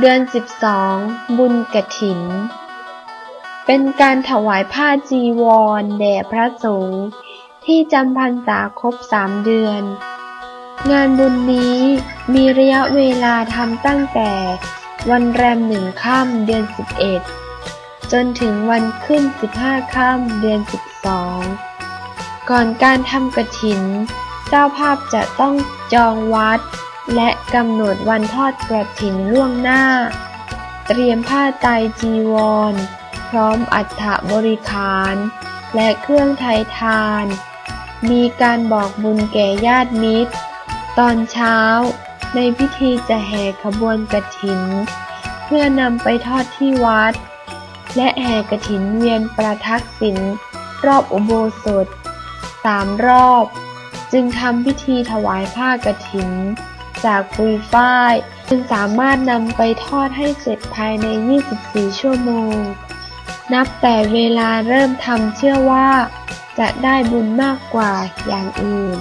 เดือน12บุญกระถิน เป็นการถวายผ้าจีวรแด่พระสงฆ์ที่จำพรรษาครบสามเดือน งานบุญนี้มีระยะเวลาทำตั้งแต่วันแรมหนึ่งค่ำเดือน11จนถึงวันขึ้น15ค่ำเดือน12ก่อนการทำกระถิน เจ้าภาพจะต้องจองวัด และกำหนดวันทอดกระถินล่วงหน้า เตรียมผ้าไตจีวร พร้อมอัฐบริคาร และเครื่องไทยทาน มีการบอกบุญแก่ญาติมิตร ตอนเช้า ในพิธีจะแห่ขบวนกระถิน เพื่อนำไปทอดที่วัด และแห่กระถินเวียนประทักษิณรอบอุโบสถสามรอบ จึงทำพิธีถวายผ้ากระถิน จากปุยฝ้าย จึงสามารถนำไปทอดให้เสร็จภายใน 24 ชั่วโมง นับแต่เวลาเริ่มทำเชื่อว่า จะได้บุญมากกว่าอย่างอื่น